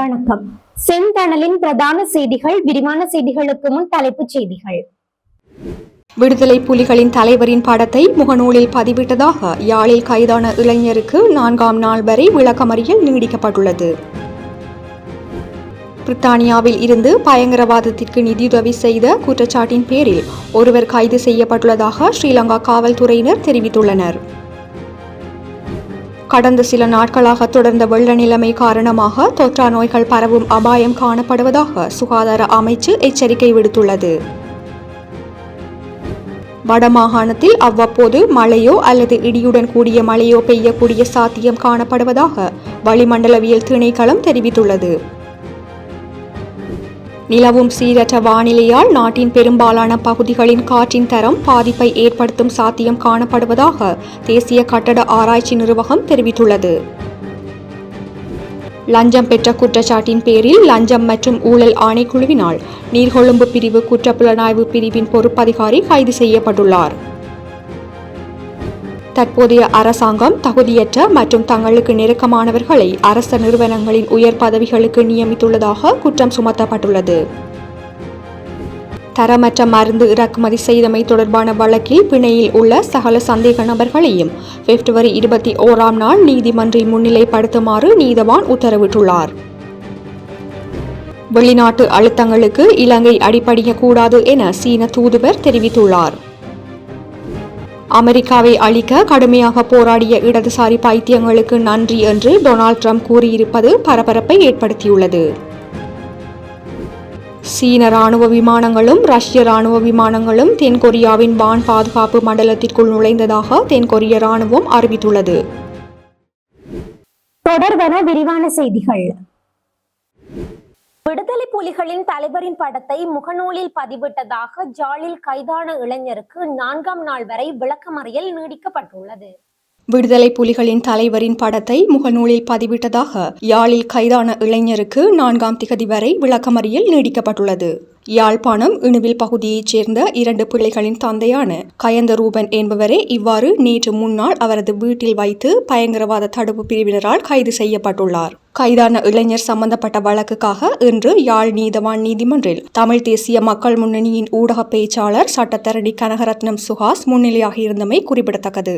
வணக்கம். செந்தணலின் பிரதான செய்திகள் விரிவான செய்திகளுக்கு முன் தலைப்புச் செய்திகள். விடுதலை புலிகளின் தலைவரின் படத்தை முகநூலில் பதிவிட்டதாக யாழில் கைதான இளைஞருக்கு நான்காம் நாள் வரை விளக்கமறியல் நீடிக்கப்பட்டுள்ளது. பிரித்தானியாவில் இருந்து பயங்கரவாதத்திற்கு நிதியுதவி செய்த குற்றச்சாட்டின் பேரில் ஒருவர் கைது செய்யப்பட்டுள்ளதாக ஸ்ரீலங்கா காவல்துறையினர் தெரிவித்துள்ளனர். கடந்த சில நாட்களாக தொடர்ந்த வெள்ள நிலைமை காரணமாக தொற்றா நோய்கள் பரவும் அபாயம் காணப்படுவதாக சுகாதார அமைச்சு எச்சரிக்கை விடுத்துள்ளது. வடமாகாணத்தில் அவ்வப்போது மழையோ அல்லது இடியுடன் கூடிய மழையோ பெய்யக்கூடிய சாத்தியம் காணப்படுவதாக வளிமண்டலவியல் திணைக்களம் தெரிவித்துள்ளது. நிலவும் சீரற்ற வானிலையால் நாட்டின் பெரும்பாலான பகுதிகளின் காற்றின் தரம் பாதிப்பை ஏற்படுத்தும் சாத்தியம் காணப்படுவதாக தேசிய கட்டட ஆராய்ச்சி நிறுவகம் தெரிவித்துள்ளது. லஞ்சம் பெற்ற குற்றச்சாட்டின் பேரில் லஞ்சம் மற்றும் ஊழல் ஆணைக்குழுவினால் நீர்கொழும்பு பிரிவு குற்றப்புலனாய்வு பிரிவின் பொறுப்பதிகாரி கைது செய்யப்பட்டுள்ளார். தற்போதைய அரசாங்கம் தகுதியற்ற மற்றும் தங்களுக்கு நெருக்கமானவர்களை அரச நிறுவனங்களின் உயர் பதவிகளுக்கு நியமித்துள்ளதாக குற்றம் சுமத்தப்பட்டுள்ளது. தரமற்ற மருந்து இறக்குமதி செய்தமை தொடர்பான வழக்கில் பிணையில் உள்ள சகல சந்தேக நபர்களையும் பிப்ரவரி இருபத்தி ஓராம் நாள் நீதிமன்றில் முன்னிலைப்படுத்துமாறு நீதவான் உத்தரவிட்டுள்ளார். வெளிநாட்டு அழுத்தங்களுக்கு இலங்கை அடிப்படையக்கூடாது என சீன தூதுவர் தெரிவித்துள்ளார். அமெரிக்காவை அழிக்க கடுமையாக போராடிய இடதுசாரி பைத்தியங்களுக்கு நன்றி என்று டொனால்ட் ட்ரம்ப் கூறியிருப்பது பரபரப்பை ஏற்படுத்தியுள்ளது. சீன ராணுவ விமானங்களும் ரஷ்ய ராணுவ விமானங்களும் தென்கொரியாவின் வான் பாதுகாப்பு மண்டலத்திற்குள் நுழைந்ததாக தென்கொரிய ராணுவம் அறிவித்துள்ளது. தொடர்வன விரிவான செய்திகள். விடுதலை புலிகளின் தலைவரின் படத்தை முகநூலில் பதிவிட்டதாக ஜாலில் கைதான இளைஞருக்கு நான்காம் நாள் வரை விளக்கமறியல் நீடிக்கப்பட்டுள்ளது. விடுதலை புலிகளின் தலைவரின் படத்தை முகநூலில் பதிவிட்டதாக யாழில் கைதான இளைஞருக்கு நான்காம் திகதி வரை விளக்கமறியல் நீடிக்கப்பட்டுள்ளது. யாழ்ப்பாணம் இணுவில் பகுதியைச் சேர்ந்த இரண்டு பிள்ளைகளின் தந்தையான கயந்த ரூபன் என்பவரே இவ்வாறு நேற்று முன்னாள் அவரது வீட்டில் வைத்து பயங்கரவாத தடுப்பு பிரிவினரால் கைது செய்யப்பட்டுள்ளார். கைதான இளைஞர் சம்பந்தப்பட்ட வழக்குக்காக இன்று யாழ் நீதவான் நீதிமன்றில் தமிழ் தேசிய மக்கள் முன்னணியின் ஊடக பேச்சாளர் சட்டத்தரணி கனகரத்னம் சுஹாஸ் முன்னிலையாகியிருந்தமை குறிப்பிடத்தக்கது.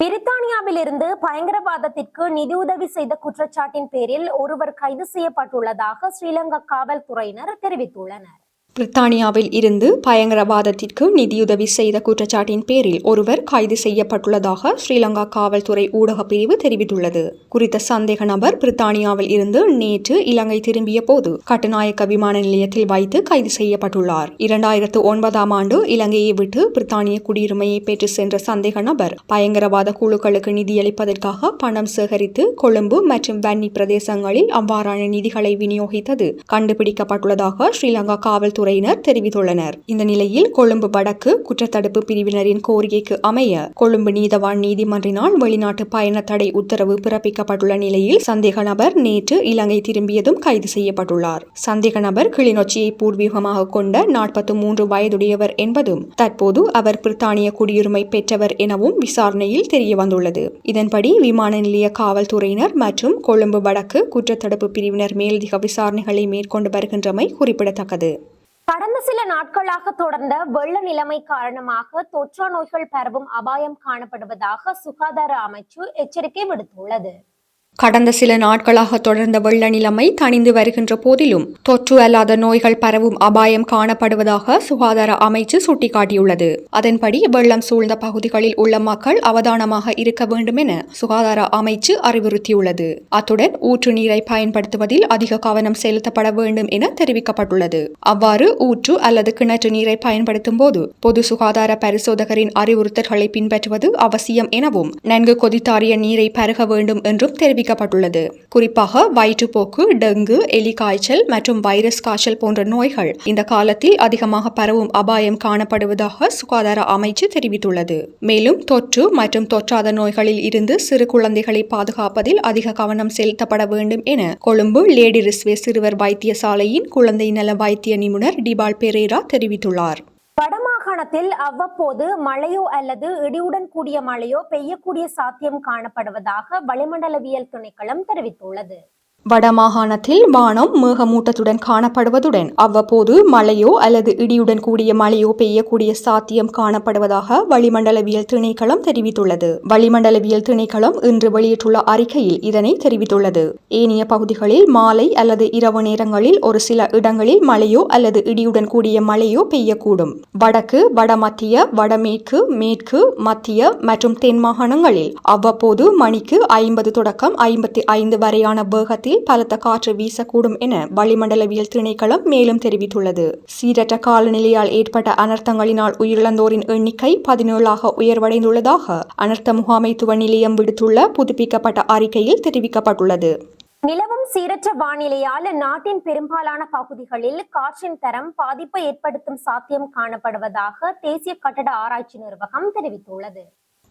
பிரித்தானியாவில் இருந்து பயங்கரவாதத்திற்கு நிதியுதவி செய்த குற்றச்சாட்டின் பேரில் ஒருவர் கைது செய்யப்பட்டுள்ளதாக ஸ்ரீலங்கா காவல்துறையினர் தெரிவித்துள்ளனர். பிரித்தானியாவில் இருந்து பயங்கரவாதத்திற்கு நிதியுதவி செய்த குற்றச்சாட்டின் பேரில் ஒருவர் கைது செய்யப்பட்டுள்ளதாக ஸ்ரீலங்கா காவல்துறை ஊடகப் பிரிவு தெரிவித்துள்ளது. குறித்த சந்தேக நபர் பிரித்தானியாவில் இருந்து நேற்று இலங்கை திரும்பிய போது கட்டுநாயக்க விமான நிலையத்தில் வைத்து கைது செய்யப்பட்டுள்ளார். இரண்டாயிரத்து ஒன்பதாம் ஆண்டு இலங்கையை விட்டு பிரித்தானிய குடியுரிமையை பெற்று சென்ற சந்தேக நபர் பயங்கரவாத குழுக்களுக்கு நிதியளிப்பதற்காக பணம் சேகரித்து கொழும்பு மற்றும் வன்னி பிரதேசங்களில் அவ்வாறான நிதிகளை விநியோகித்தது கண்டுபிடிக்கப்பட்டுள்ளதாக ஸ்ரீலங்கா காவல்துறை காவல்துறையினர் தெரிவித்துள்ளனர். இந்த நிலையில் கொழும்பு வடக்கு குற்றத்தடுப்பு பிரிவினரின் கோரிக்கைக்கு அமைய கொழும்பு நீதவான் நீதிமன்றினால் வெளிநாட்டு பயண தடை உத்தரவு பிறப்பிக்கப்பட்டுள்ள நிலையில் சந்தேக நபர் நேற்று இலங்கை திரும்பியதும் கைது செய்யப்பட்டுள்ளார். சந்தேக நபர் கிளிநொச்சியை பூர்வீகமாக கொண்ட நாற்பத்தி மூன்று வயதுடையவர் என்பதும் தற்போது அவர் பிரித்தானிய குடியுரிமை பெற்றவர் எனவும் விசாரணையில் தெரியவந்துள்ளது. இதன்படி விமான நிலைய காவல்துறையினர் மற்றும் கொழும்பு வடக்கு குற்றத்தடுப்பு பிரிவினர் மேலதிக விசாரணைகளை மேற்கொண்டு வருகின்றமை குறிப்பிடத்தக்கது. கடந்த சில நாட்களாக தொடர்ந்த வெள்ள நிலைமை காரணமாக தொற்றா நோய்கள் பரவும் அபாயம் காணப்படுவதாக சுகாதார அமைச்சு எச்சரிக்கை விடுத்துள்ளது. கடந்த சில நாட்களாக தொடர்ந்த வெள்ள நிலைமை தணிந்து வருகின்ற போதிலும் தொற்று அல்லாத நோய்கள் பரவும் அபாயம் காணப்படுவதாக சுகாதார அமைச்சு சுட்டிக்காட்டியுள்ளது. அதன்படி வெள்ளம் சூழ்ந்த பகுதிகளில் உள்ள மக்கள் அவதானமாக இருக்க வேண்டும் என சுகாதார அமைச்சு அறிவுறுத்தியுள்ளது. அத்துடன் ஊற்று நீரை பயன்படுத்துவதில் அதிக கவனம் செலுத்தப்பட வேண்டும் என தெரிவிக்கப்பட்டுள்ளது. அவ்வாறு ஊற்று அல்லது கிணற்று நீரை பயன்படுத்தும் போது பொது சுகாதார பரிசோதகரின் அறிவுறுத்தல்களை பின்பற்றுவது அவசியம் எனவும் நன்கு கொதித்தாறிய நீரை பருக வேண்டும் என்றும் தெரிவிக்கப்பட்டுள்ளது குறிப்பாக வயிற்றுப்போக்கு டெங்கு எலி காய்ச்சல் மற்றும் வைரஸ் காய்ச்சல் போன்ற நோய்கள் இந்த காலத்தில் அதிகமாக பரவும் அபாயம் காணப்படுவதாக சுகாதார அமைச்சு தெரிவித்துள்ளது. மேலும் தொற்று மற்றும் தொற்றாத நோய்களில் இருந்து சிறு குழந்தைகளை பாதுகாப்பதில் அதிக கவனம் செலுத்தப்பட வேண்டும் என கொழும்பு லேடி ரிஸ்வே சிறுவர் வைத்தியசாலையின் குழந்தை நல வைத்திய நிபுணர் டிபால் பெரேரா தெரிவித்துள்ளார். வடமாகாணத்தில் அவ்வப்போது மழையோ அல்லது இடியுடன் கூடிய மழையோ பெய்யக்கூடிய சாத்தியம் காணப்படுவதாக வளிமண்டலவியல் திணைக்களம் தெரிவித்துள்ளது. வடமாகாணத்தில் வானம் மேகமூட்டத்துடன் காணப்படுவதுடன் அவ்வப்போது மழையோ அல்லது இடியுடன் கூடிய மழையோ பெய்யக்கூடிய சாத்தியம் காணப்படுவதாக வளிமண்டலவியல் திணைக்களம் தெரிவித்துள்ளது. வளிமண்டலவியல் திணைக்களம் இன்று வெளியிட்டுள்ள அறிக்கையில் இதனை தெரிவித்துள்ளது. ஏனைய பகுதிகளில் மாலை அல்லது இரவு நேரங்களில் ஒரு சில இடங்களில் மழையோ அல்லது இடியுடன் கூடிய மழையோ பெய்யக்கூடும். வடக்கு வடமத்திய வடமேற்கு மேற்கு மத்திய மற்றும் தென் மாகாணங்களில் அவ்வப்போது மணிக்கு ஐம்பது தொடக்கம் ஐம்பத்தி ஐந்து வரையான வேகத்தில் பலத்த காற்று வீசக்கூடும் என வளிமண்டலவியல் திணைக்களம் மேலும் தெரிவித்துள்ளது. சீரற்ற காலநிலையால் ஏற்பட்ட அனர்த்தங்களினால் உயிரிழந்தோரின் எண்ணிக்கை பதினேழாக உயர்வடைந்துள்ளதாக அனர்த்த முகாமைத்துவ நிலையம் விடுத்துள்ள புதுப்பிக்கப்பட்ட அறிக்கையில் தெரிவிக்கப்பட்டுள்ளது. நிலவும் சீரற்ற வானிலையால் நாட்டின் பெரும்பாலான பகுதிகளில் காற்றின் தரம் பாதிப்பை ஏற்படுத்தும் சாத்தியம் காணப்படுவதாக தேசிய கட்டட ஆராய்ச்சி நிர்வாகம் தெரிவித்துள்ளது.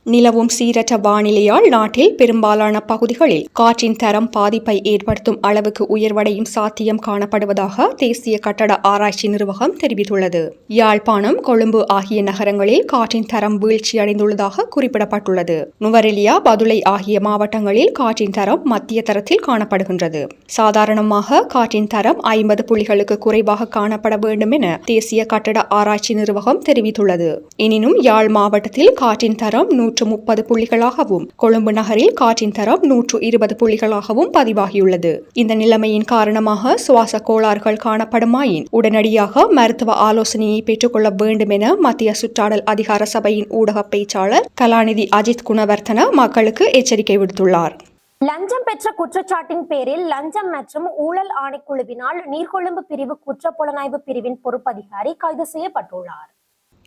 நிலவும் சீரற்ற வானிலையால் நாட்டில் பெரும்பாலான பகுதிகளில் காற்றின் தரம் பாதிப்பை ஏற்படுத்தும் அளவுக்கு உயர்வடையும் சாத்தியம் காணப்படுவதாக தேசிய கட்டட ஆராய்ச்சி நிர்வாகம் தெரிவித்துள்ளது. யாழ்ப்பாணம் கொழும்பு ஆகிய நகரங்களில் காற்றின் தரம் வீழ்ச்சியடைந்துள்ளதாக குறிப்பிடப்பட்டுள்ளது. நுவரெலியா பதுளை ஆகிய மாவட்டங்களில் காற்றின் தரம் மத்திய தரத்தில் காணப்படுகின்றது. சாதாரணமாக காற்றின் தரம் ஐம்பது புள்ளிகளுக்கு குறைவாக காணப்பட வேண்டும் என தேசிய கட்டட ஆராய்ச்சி நிர்வாகம் தெரிவித்துள்ளது. எனினும் யாழ் மாவட்டத்தில் காற்றின் தரம் நூற்று முப்பது புள்ளிகளாகவும் கொழும்பு நகரில் காற்றின் தரம் நூற்று இருபது புள்ளிகளாகவும் பதிவாகியுள்ளது. இந்த நிலைமையின் காரணமாக சுவாச கோளாறுகள் காணப்படுமாயின் உடனடியாக மருத்துவ ஆலோசனையை பெற்றுக்கொள்ள வேண்டும் என மத்திய சுற்றாடல் அதிகார சபையின் ஊடக பேச்சாளர் கலாநிதி அஜித் குணவர்த்தன மக்களுக்கு எச்சரிக்கை விடுத்துள்ளார். லஞ்சம் பெற்ற குற்றச்சாட்டின் பேரில் லஞ்சம் மற்றும் ஊழல் ஆணைக்குழுவினால் நீர்கொழும்பு பிரிவு குற்றப்புலனாய்வு பிரிவின் பொறுப்பதிகாரி கைது செய்யப்பட்டுள்ளார்.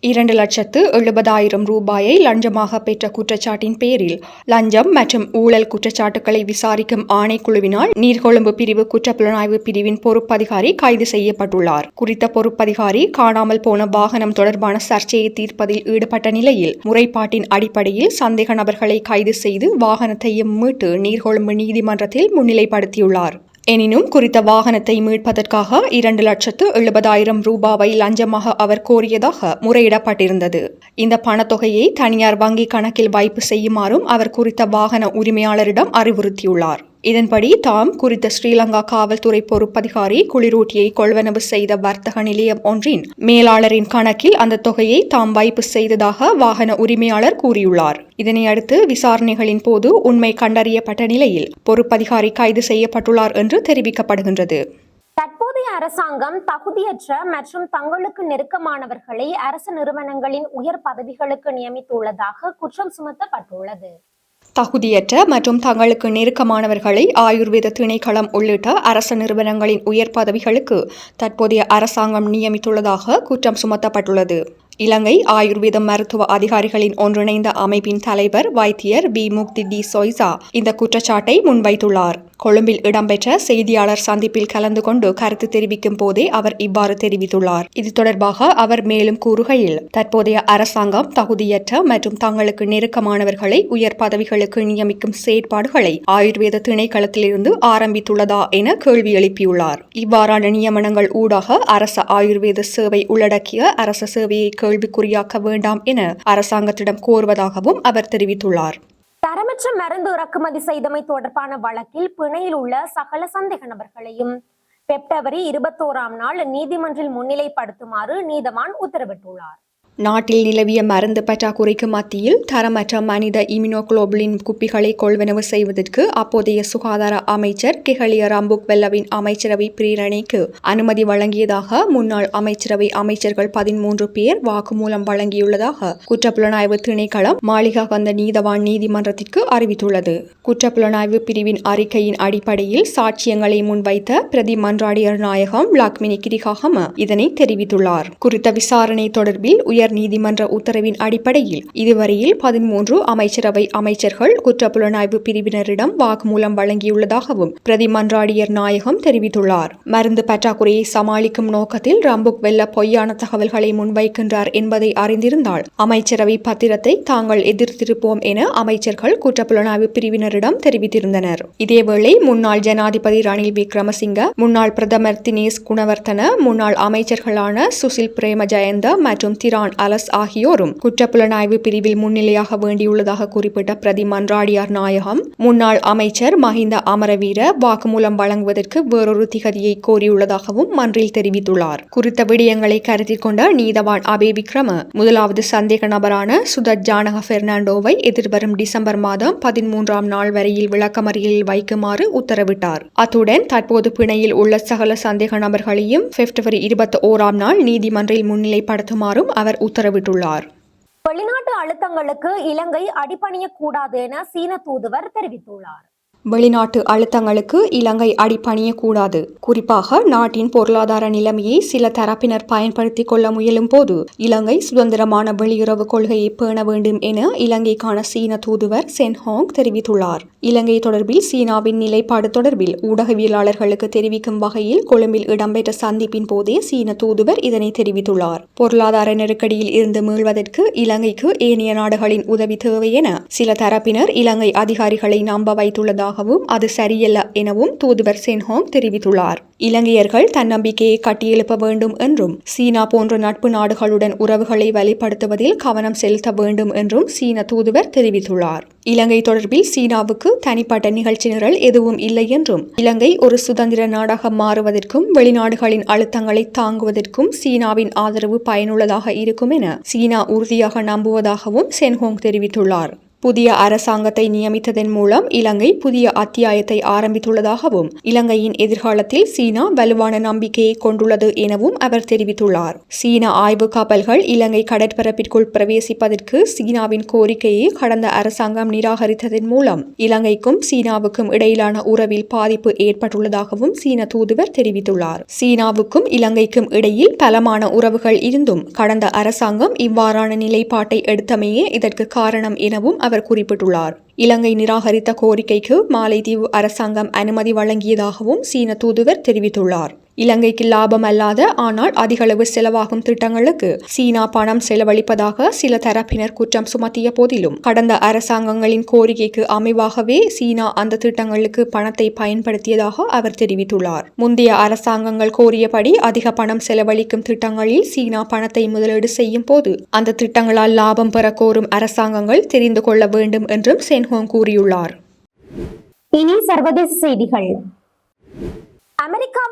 இரண்டு லட்சத்து எழுபதாயிரம் ரூபாயை லஞ்சமாக பெற்ற குற்றச்சாட்டின் பேரில் லஞ்சம் மற்றும் ஊழல் குற்றச்சாட்டுகளை விசாரிக்கும் ஆணைக்குழுவினால் நீர்கொழும்பு பிரிவு குற்றப்புலனாய்வு பிரிவின் பொறுப்பதிகாரி கைது செய்யப்பட்டுள்ளார். குறித்த பொறுப்பதிகாரி காணாமல் போன வாகனம் தொடர்பான சர்ச்சையை தீர்ப்பதில் ஈடுபட்ட நிலையில் முறைப்பாட்டின் அடிப்படையில் சந்தேக நபர்களை கைது செய்து வாகனத்தையும் மீட்டு நீர்கொழும்பு நீதிமன்றத்தில் முன்னிலைப்படுத்தியுள்ளார். எனினும் குறித்த வாகனத்தை மீட்பதற்காக இரண்டு லட்சத்து எழுபதாயிரம் ரூபாவை லஞ்சமாக அவர் கோரியதாக முறையிடப்பட்டிருந்தது. இந்த பணத்தொகையை தனியார் வங்கி கணக்கில் வைப்பு செய்யுமாறும் அவர் குறித்த வாகன உரிமையாளரிடம் அறிவுறுத்தியுள்ளார். இதன்படி தாம் குறித்த ஸ்ரீலங்கா காவல்துறை பொறுப்பதிகாரி குளிரூட்டியை கொள்வனவு செய்த வர்த்தக நிலையம் ஒன்றின் மேலாளரின் கணக்கில் அந்த தொகையை தாம் வைப்பு செய்ததாக வாகன உரிமையாளர் கூறியுள்ளார். இதனையடுத்து விசாரணைகளின் போது உண்மை கண்டறியப்பட்ட நிலையில் பொறுப்பதிகாரி கைது செய்யப்பட்டுள்ளார் என்று தெரிவிக்கப்படுகின்றது. தற்போதைய அரசாங்கம் தகுதியற்ற மற்றும் தங்களுக்கு நெருக்கமானவர்களை அரசு நிறுவனங்களின் உயர் பதவிகளுக்கு நியமித்துள்ளதாக குற்றம் சுமத்தப்பட்டுள்ளது. தகுதியற்ற மற்றும் தங்களுக்கு நெருக்கமானவர்களை ஆயுர்வேத திணைக்களம் உள்ளிட்ட அரச நிறுவனங்களின் உயர் பதவிகளுக்கு தற்போதைய அரசாங்கம் நியமித்துள்ளதாக குற்றம் சுமத்தப்பட்டுள்ளது. இலங்கை ஆயுர்வேத மருத்துவ அதிகாரிகளின் ஒன்றிணைந்த அமைப்பின் தலைவர் வைத்தியர் பி முக்தி டி. சொய்சா இந்த குற்றச்சாட்டை முன்வைத்துள்ளார். கொழும்பில் இடம்பெற்ற செய்தியாளர் சந்திப்பில் கலந்து கொண்டு கருத்து தெரிவிக்கும் போதே அவர் இவ்வாறு தெரிவித்துள்ளார். இது தொடர்பாக அவர் மேலும் கூறுகையில் தற்போதைய அரசாங்கம் தகுதியற்ற மற்றும் தங்களுக்கு நெருக்கமானவர்களை உயர் பதவிகளுக்கு நியமிக்கும் செயற்பாடுகளை ஆயுர்வேத திணைக்களத்திலிருந்து ஆரம்பித்துள்ளதா என கேள்வி எழுப்பியுள்ளார். இவ்வாறான நியமனங்கள் ஊடாக அரச ஆயுர்வேத சேவை உள்ளடக்கிய அரச சேவையை கேள்விக்குறியாக்க வேண்டாம் என அரசாங்கத்திடம் கோருவதாகவும் அவர் தெரிவித்துள்ளார். தரமற்ற மருந்து இறக்குமதி செய்தமை தொடர்பான வழக்கில் பிணையில் உள்ள சகல சந்தேக நபர்களையும் பிப்ரவரி இருபத்தோராம் நாள் நீதிமன்றில் முன்னிலைப்படுத்துமாறு நீதவான் உத்தரவிட்டுள்ளார். நாட்டில் நிலவிய மருந்து பற்றாக்குறைக்கு மத்தியில் தரமற்ற மனித இம்யூனோகுளோபுலின் குப்பிகளை கொள்வனவு செய்வதற்கு அப்போதைய சுகாதார அமைச்சர் கெஹலிய ராம்புக் வெல்லவின் அமைச்சரவை பிரேரணைக்கு அனுமதி வழங்கியதாக முன்னாள் அமைச்சரவை அமைச்சர்கள் பதிமூன்று பேர் வாக்குமூலம் வழங்கியுள்ளதாக குற்றப்புலனாய்வு திணைக்களம் மாளிகா கந்த நீதவான் நீதிமன்றத்திற்கு அறிவித்துள்ளது. குற்றப்புலனாய்வு பிரிவின் அறிக்கையின் அடிப்படையில் சாட்சியங்களை முன்வைத்த பிரதி மன்றாடியர் நாயகம் லாக்மினி கிரிகாகம இதனை தெரிவித்துள்ளார். குறித்த விசாரணை தொடர்பில் உயர் நீதிமன்ற உத்தரவின் அடிப்படையில் இதுவரையில் பதிமூன்று அமைச்சரவை அமைச்சர்கள் குற்றப்புலனாய்வு பிரிவினரிடம் வாக்குமூலம் வழங்கியுள்ளதாகவும் பிரதி மன்றாடியர் நாயகம் தெரிவித்துள்ளார். மருந்து பற்றாக்குறையை சமாளிக்கும் நோக்கத்தில் ரம்புக் வெல்ல பொய்யான தகவல்களை முன்வைக்கின்றார் என்பதை அறிந்திருந்தால் அமைச்சரவை பத்திரத்தை தாங்கள் எதிர்த்திருப்போம் என அமைச்சர்கள் குற்றப்புலனாய்வு பிரிவினரிடம் தெரிவித்திருந்தனர். இதேவேளை முன்னாள் ஜனாதிபதி ரணில் விக்ரமசிங்க முன்னாள் பிரதமர் தினேஷ் குணவர்த்தன முன்னாள் அமைச்சர்களான சுசில் பிரேமஜயந்த மற்றும் திரான் நீதவான் அலஸ் ஆகியோரும் குற்றப்புலனாய்வு பிரிவில் முன்னிலையாக வேண்டியுள்ளதாக குறிப்பிட்ட பிரதி மன்றாடியார் நாயகம் முன்னாள் அமைச்சர் மஹிந்த அமரவீர வாக்குமூலம் வழங்குவதற்கு வேறொரு திகதியை கோரியுள்ளதாகவும் மன்றில் தெரிவித்துள்ளார். குறித்த விடயங்களை கருத்தில் கொண்ட நீதவான் அபே விக்ரம முதலாவது சந்தேக நபரான சுதத் ஜானக பெர்னாண்டோவை எதிர்வரும் டிசம்பர் மாதம் பதிமூன்றாம் நாள் வரையில் விளக்கமறியலில் வைக்குமாறு உத்தரவிட்டார். அத்துடன் தற்போது பிணையில் உள்ள சகல சந்தேக நபர்களையும் பிப்ரவரி இருபத்தி ஓராம் நாள் நீதிமன்றில் முன்னிலைப்படுத்துமாறும் அவர் உத்தரவிட்டுள்ளார். வெளிநாட்டு அழுத்தங்களுக்கு இலங்கை அடிபணியக்கூடாது என சீன தூதுவர் தெரிவித்துள்ளார். வெளிநாட்டு அழுத்தங்களுக்கு இலங்கை அடிப்பணியக்கூடாது குறிப்பாக நாட்டின் பொருளாதார நிலைமையை சில தரப்பினர் பயன்படுத்திக் கொள்ள முயலும் போது இலங்கை சுதந்திரமான வெளியுறவு கொள்கையை பேண வேண்டும் என இலங்கைக்கான சீன தூதுவர் சென் ஹாங் தெரிவித்துள்ளார். இலங்கை தொடர்பில் சீனாவின் நிலைப்பாடு தொடர்பில் ஊடகவியலாளர்களுக்கு தெரிவிக்கும் வகையில் கொழும்பில் இடம்பெற்ற சந்திப்பின் போதே சீன தூதுவர் இதனை தெரிவித்துள்ளார். பொருளாதார நெருக்கடியில் இருந்து மீள்வதற்கு இலங்கைக்கு ஏனைய நாடுகளின் உதவி தேவை என சில தரப்பினர் இலங்கை அதிகாரிகளை நம்ப இருப்பதாகவும் அது சரியல்ல எனவும் தூதுவர் சென்ஹோங் தெரிவித்துள்ளார். இலங்கையர்கள் தன்னம்பிக்கையை கட்டியெழுப்ப வேண்டும் என்றும் சீனா போன்ற நட்பு நாடுகளுடன் உறவுகளை வலுப்படுத்துவதில் கவனம் செலுத்த வேண்டும் என்றும் சீன தூதுவர் தெரிவித்துள்ளார். இலங்கை தொடர்பில் சீனாவுக்கு தனிப்பட்ட நிகழ்ச்சி நிரல் எதுவும் இல்லை என்றும் இலங்கை ஒரு சுதந்திர நாடாக மாறுவதற்கும் வெளிநாடுகளின் அழுத்தங்களை தாங்குவதற்கும் சீனாவின் ஆதரவு பயனுள்ளதாக இருக்கும் என சீனா உறுதியாக நம்புவதாகவும் சென்ஹோங் தெரிவித்துள்ளார். புதிய அரசாங்கத்தை நியமித்ததன் மூலம் இலங்கை புதிய அத்தியாயத்தை ஆரம்பித்துள்ளதாகவும் இலங்கையின் எதிர்காலத்தில் சீனா வலுவான நம்பிக்கையை கொண்டுள்ளது எனவும் அவர் தெரிவித்துள்ளார். சீன ஆய்வு கப்பல்கள் இலங்கை கடற்பரப்பிற்குள் பிரவேசிப்பதற்கு சீனாவின் கோரிக்கையை கடந்த அரசாங்கம் நிராகரித்ததன் மூலம் இலங்கைக்கும் சீனாவுக்கும் இடையிலான உறவில் பாதிப்பு ஏற்பட்டுள்ளதாகவும் சீன தூதுவர் தெரிவித்துள்ளார். சீனாவுக்கும் இலங்கைக்கும் இடையில் பலமான உறவுகள் இருந்தும் கடந்த அரசாங்கம் இவ்வாறான நிலைப்பாட்டை எடுத்தமையே இதற்கு காரணம் எனவும் அவர் குறிப்பிட்டுள்ளார். இலங்கை நிராகரித்த கோரிக்கைக்கு மாலைதீவு அரசாங்கம் அனுமதி வழங்கியதாகவும் சீன தூதுவர் தெரிவித்துள்ளார். இலங்கைக்கு லாபம் அல்லாத ஆனால் அதிகளவு செலவாகும் திட்டங்களுக்கு சீனா பணம் செலவழிப்பதாக சில தரப்பினர் குற்றம் சுமத்திய போதிலும் கடந்த அரசாங்கங்களின் கோரிக்கைக்கு அமைவாகவே சீனா அந்த திட்டங்களுக்கு பணத்தை பயன்படுத்தியதாக அவர் தெரிவித்துள்ளார். முந்தைய அரசாங்கங்கள் கோரியபடி அதிக பணம் செலவழிக்கும் திட்டங்களில் சீனா பணத்தை முதலீடு செய்யும் போது அந்த திட்டங்களால் லாபம் பெற கோரும் அரசாங்கங்கள் தெரிந்து கொள்ள வேண்டும் என்றும் சென்ஹோங் கூறியுள்ளார். இனி சர்வதேச செய்திகள்.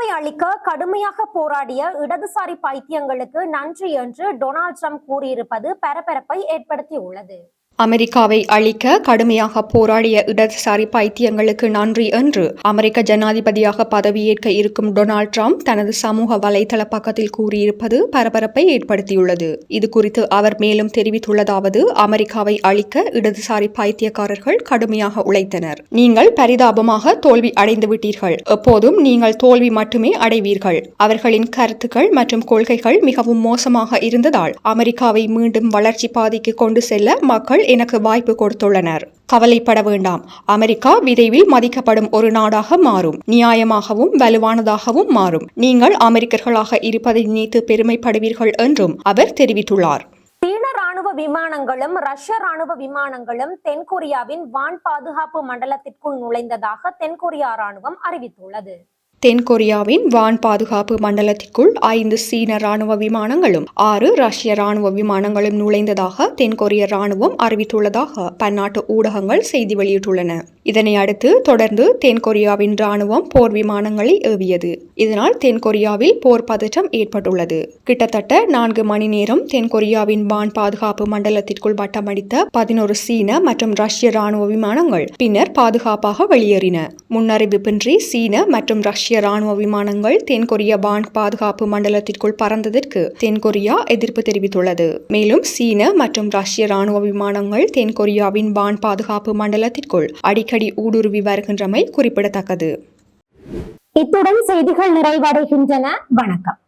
இந்தியாவை அளிக்க கடுமையாக போராடிய இடதுசாரி பைத்தியங்களுக்கு நன்றி என்று டொனால்ட் ட்ரம்ப் கூறியிருப்பது பரபரப்பை ஏற்படுத்தியுள்ளது. அமெரிக்காவை அழிக்க கடுமையாக போராடிய இடதுசாரி பைத்தியங்களுக்கு நன்றி என்று அமெரிக்க ஜனாதிபதியாக பதவியேற்க இருக்கும் டொனால்ட் ட்ரம்ப் தனது சமூக வலைதள பக்கத்தில் கூறியிருப்பது பரபரப்பை ஏற்படுத்தியுள்ளது. இது குறித்து அவர் மேலும் தெரிவித்துள்ளதாவது அமெரிக்காவை அழிக்க இடதுசாரி பைத்தியக்காரர்கள் கடுமையாக உழைத்தனர். நீங்கள் பரிதாபமாக தோல்வி அடைந்து விட்டீர்கள் எப்போதும் நீங்கள் தோல்வி மட்டுமே அடைவீர்கள். அவர்களின் கருத்துக்கள் மற்றும் கொள்கைகள் மிகவும் மோசமாக இருந்ததால் அமெரிக்காவை மீண்டும் வளர்ச்சி பாதைக்கு கொண்டு செல்ல மக்கள் எனக்கு வாய்ப்பு கொடுத்துள்ளனர். கவலைப்பட வேண்டாம். அமெரிக்கா விரைவில் மதிக்கப்படும் ஒரு நாடாக மாறும். நியாயமாகவும் வலுவானதாகவும் மாறும். நீங்கள் அமெரிக்கர்களாக இருப்பதை நினைத்து பெருமைப்படுவீர்கள் என்றும் அவர் தெரிவித்துள்ளார். சீன ராணுவ விமானங்களும் ரஷ்ய ராணுவ விமானங்களும் தென்கொரியாவின் வான் பாதுகாப்பு மண்டலத்திற்குள் நுழைந்ததாக தென்கொரியா ராணுவம் அறிவித்துள்ளது. தென்கொரியாவின் வான் பாதுகாப்பு மண்டலத்திற்குள் ஐந்து சீன ராணுவ விமானங்களும் ஆறு ரஷ்ய ராணுவ விமானங்களும் நுழைந்ததாக தென்கொரிய ராணுவம் அறிவித்துள்ளதாக பன்னாட்டு ஊடகங்கள் செய்தி வெளியிட்டுள்ளன. இதனை அடுத்து தொடர்ந்து தென்கொரியாவின் ராணுவம் போர் விமானங்களை ஏவியது. இதனால் தென்கொரியாவில் போர் பதற்றம் ஏற்பட்டுள்ளது. கிட்டத்தட்ட நான்கு மணி நேரம் தென்கொரியாவின் வான் பாதுகாப்பு மண்டலத்திற்குள் வட்டமடித்த பதினோரு சீன மற்றும் ரஷ்ய ராணுவ விமானங்கள் பின்னர் பாதுகாப்பாக வெளியேறின. முன்னறிவிப்பின்றி சீன மற்றும் ரஷ்ய ராணுவ விமானங்கள் தென்கொரிய வான் பாதுகாப்பு மண்டலத்திற்குள் பறந்ததற்கு தென்கொரியா எதிர்ப்பு தெரிவித்துள்ளது. மேலும் சீன மற்றும் ரஷ்ய ராணுவ விமானங்கள் தென்கொரியாவின் பான் பாதுகாப்பு மண்டலத்திற்குள் அடிக்கடி ஊடுருவி வருகின்றமை குறிப்பிடத்தக்கது. இத்துடன் செய்திகள் நிறைவடைகின்றன. வணக்கம்.